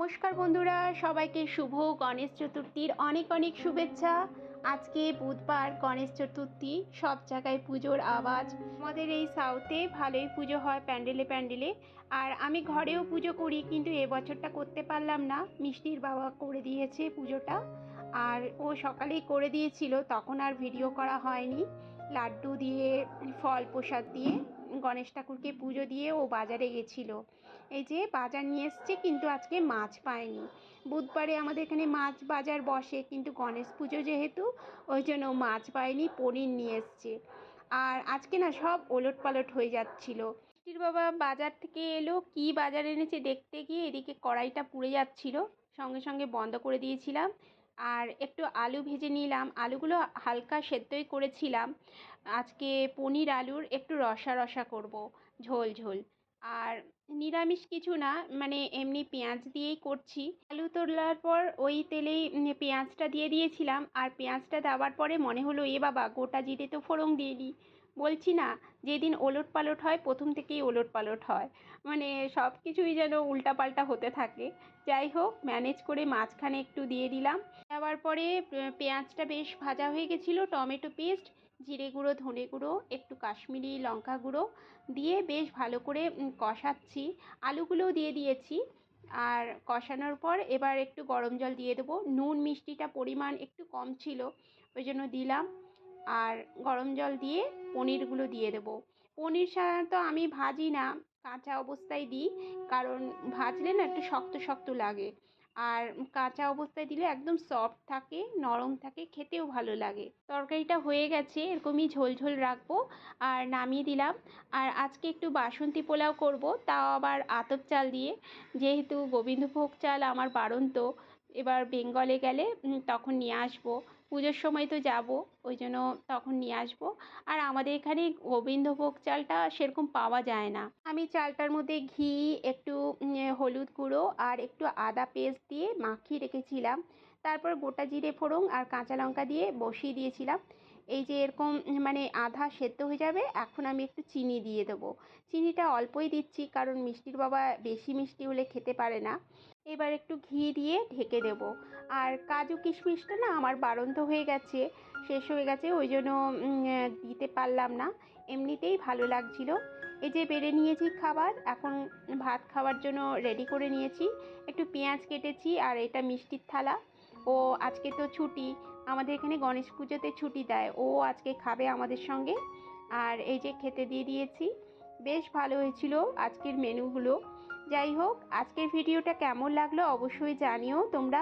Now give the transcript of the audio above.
নমস্কার বন্ধুরা, সবাইকে শুভ গণেশ চতুর্থীর অনেক অনেক শুভেচ্ছা। আজকে বুধবার গণেশ চতুর্থী, সব জায়গায় পুজোর আওয়াজ। আমাদের এই সাউথে ভালোই পুজো হয় প্যান্ডেলে প্যান্ডেলে। আর আমি ঘরেও পুজো করি, কিন্তু এবছরটা করতে পারলাম না। মিষ্টির বাবা করে দিয়েছে পুজোটা। আর ও সকালেই করে দিয়েছিল, তখন আর ভিডিও করা হয়নি। লাড্ডু দিয়ে, ফল প্রসাদ দিয়ে। গণেশ ঠাকুরকে পুজো দিয়ে ও বাজারে গেছিল। এই যে বাজার নিয়ে এসছে, কিন্তু আজকে মাছ পায়নি। বুধবারে আমাদের এখানে মাছ বাজার বসে, কিন্তু গণেশ পুজো যেহেতু, ওই জন্য মাছ পায়নি, পনির নিয়ে এসছে। আর আজকে না সব ওলট পালট হয়ে যাচ্ছিল। মিষ্টির বাবা বাজার থেকে এলো, কি বাজার এনেছে দেখতে গিয়ে এদিকে কড়াইটা পুড়ে যাচ্ছিল। সঙ্গে সঙ্গে বন্ধ করে দিয়েছিলাম। আর একটু আলু ভেজে নিলাম। আলুগুলো হালকা সেদ্ধই করেছিলাম। আজকে পনির আলুর একটু রসা রসা করব, ঝোল ঝোল। আর নিরামিষ কিছু না মানে এমনি পেঁয়াজ দিয়েই করছি। আলু তোলার পর ওই তেলেই পেঁয়াজটা দিয়ে দিয়েছিলাম। আর পেঁয়াজটা দেওয়ার পরে মনে হলো, এ বাবা, গোটা জিরে তো ফোড়ন দিয়ে দিই। বলছি না, যেদিন ওলট পালট হয় প্রথম থেকেই ওলট পালট হয়। মানে সব কিছুই যেন উল্টাপাল্টা হতে থাকে। যাই হোক ম্যানেজ করে মাঝখানে একটু দিয়ে দিলাম। দেওয়ার পরে পেঁয়াজটা বেশ ভাজা হয়ে গেছিল, টমেটো পেস্ট, জিরে গুঁড়ো, ধনে গুঁড়ো, একটু কাশ্মীরি লঙ্কা গুঁড়ো দিয়ে বেশ ভালো করে কষাচ্ছি। আলুগুলোও দিয়ে দিয়েছি। আর কষানোর পর এবার একটু গরম জল দিয়ে দেবো। নুন মিষ্টিটা পরিমাণ একটু কম ছিল, ওই জন্য দিলাম। আর গরম জল দিয়ে পনিরগুলো দিয়ে দেবো। পনির সাধারণত আমি ভাজি না, কাঁচা অবস্থায় দিই, কারণ ভাজলে না একটু শক্ত শক্ত লাগে। আর কাঁচা অবস্থায় দিলে একদম সফট থাকে, নরম থাকে, খেতেও ভালো লাগে। তরকারিটা হয়ে গেছে, এরকমই ঝোল ঝোল রাখব আর নামিয়ে দিলাম। আর আজকে একটু বাসন্তী পোলাও করব, তাও আবার আতপ চাল দিয়ে। যেহেতু গোবিন্দভোগ চাল আমার বাড়ন্ত, এবার বেঙ্গলে গেলে তখন নিয়ে আসব। পুজোর সময় তো যাব, ওই জন্য তখন নিয়ে আসব। আর আমাদের এখানে গোবিন্দভোগ চালটা সেরকম পাওয়া যায় না। আমি চালটার মধ্যে ঘি, একটু হলুদ গুঁড়ো আর একটু আদা পেস্ট দিয়ে মাখিয়ে রেখেছিলাম। তারপর গোটা জিরে ফোড়ন আর কাঁচা লঙ্কা দিয়ে বসিয়ে দিয়েছিলাম। এই যে এরকম মানে আধা সেদ্ধ হয়ে যাবে, এখন আমি একটু চিনি দিয়ে দেবো। চিনিটা অল্পই দিচ্ছি, কারণ মিষ্টির বাবা বেশি মিষ্টি হলে খেতে পারে না। এবার একটু ঘি দিয়ে ঢেকে দেবো। আর কাজু কিশমিশটা না আমার বাড়ন্ত হয়ে গেছে, শেষ হয়ে গেছে, ওই জন্য দিতে পারলাম না। এমনিতেই ভালো লাগছিল। এই যে বেড়ে নিয়েছি খাবার, এখন ভাত খাওয়ার জন্য রেডি করে নিয়েছি। একটু পেঁয়াজ কেটেছি, আর এটা মিষ্টির থালা। ও, আজকে তো ছুটি আমাদের এখানে গণেশ পুজোতে ছুটি দেয়। ও আজকে খাবে আমাদের সঙ্গে। আর এই যে খেতে দিয়ে দিয়েছি। বেশ ভালো হয়েছিল আজকের মেনুগুলো যাই হোক, আজকের ভিডিওটা কেমন লাগল অবশ্যই জানিও। তোমরা